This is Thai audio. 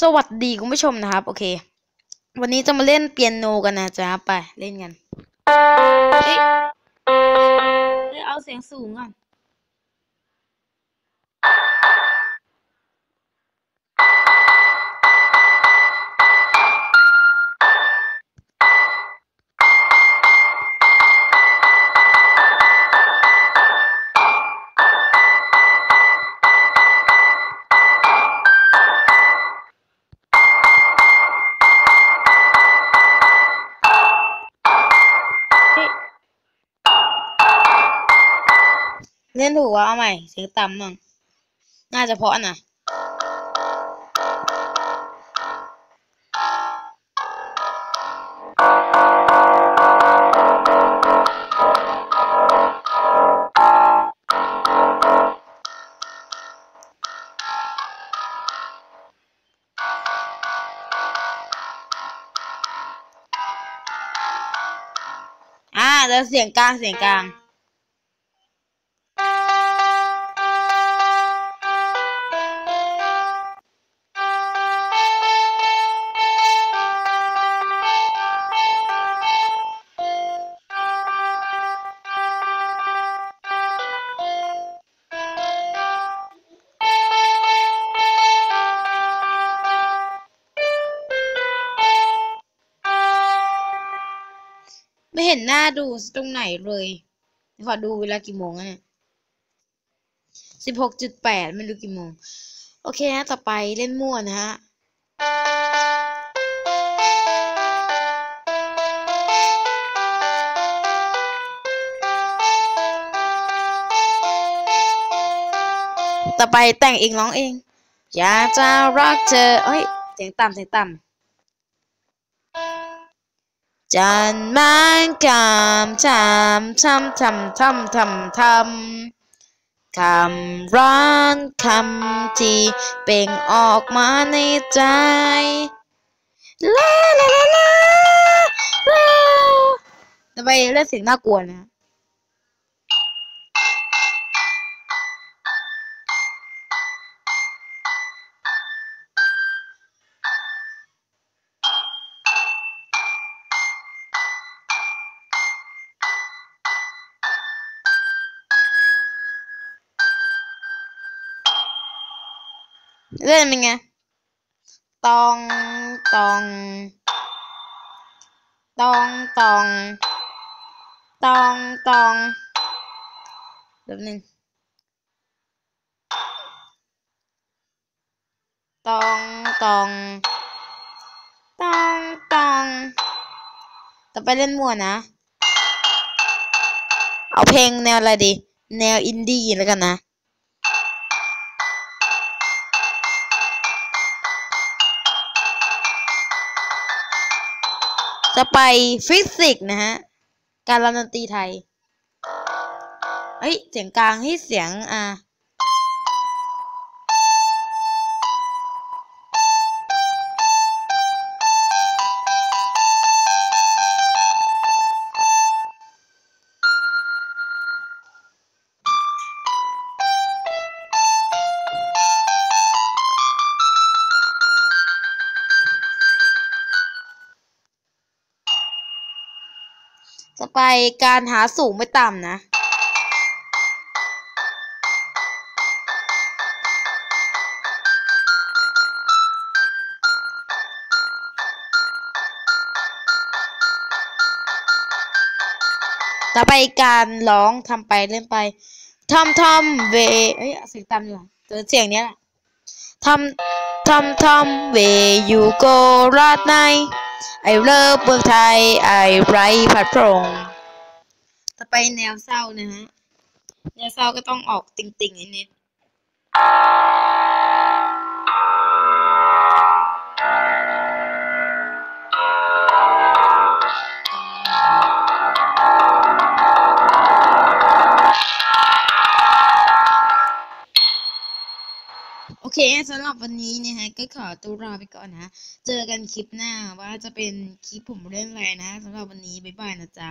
สวัสดีคุณผู้ชมนะครับ โอเค วันนี้จะมาเล่นเปียโนกันนะจ๊ะไปเล่นกันเฮ้ยเอาเสียงสูงก่อน ล่นถูกวะเอาใหม่เสียงต่ำมั่งน่าจะเพราะนะอ่าแล้วเสียงกลางเสียงกลาง ห็นหน้าดูตรงไหนเลยขอดูเวลากี่โมงอะเนี่ยสิบหกจุดแปดไม่รู้กี่โมง โอเคนะ ต่อไปเล่นมั่วนะฮะต่อไปแต่งเองร้องเอง อยากจะรักเธอเอ้ยเสียงต่ำเสียงต่ำ จันมันคำทำทำทำทำทำทำคำร้อนคำที่เป่งออกมาในใจลาลาลาลาลาต่อไปเล่นเสียงน่ากลัวนะ เล่นเป็นไงตองตองตองตองตองตองเดี๋ยวหนึ่งตองตองตองตองต่อไปเล่นมั่วนะ เอาเพลงแนวอะไรดี แนวอินดี้แล้วกันนะ จะไปฟิสิกส์นะฮะ การรันดนตรีไทย เฮ้ย เสียงกลางให้เสียง อ่า จะไปการหาสูงไม่ต่ำนะต่อไปการร้องทำไปเล่นไปทำทำเวเอ้ยเสียงต่ำดีกว่าเจอเสียงเนี้ยแหละทำทำทำเวอยู่โกราดใน ไอเลิฟเมืองไทยไอไรผัดพรงต่อไปแนวเศร้านะฮะแนวเศร้าก็ต้องออกติ่งๆนิดๆ โอเคสำหรับวันนี้นะฮะก็ขอตัวลาไปก่อนนะ เจอกันคลิปหน้าว่าจะเป็นคลิปผมเรื่องอะไรนะสำหรับวันนี้ บ๊ายบายนะจ๊ะ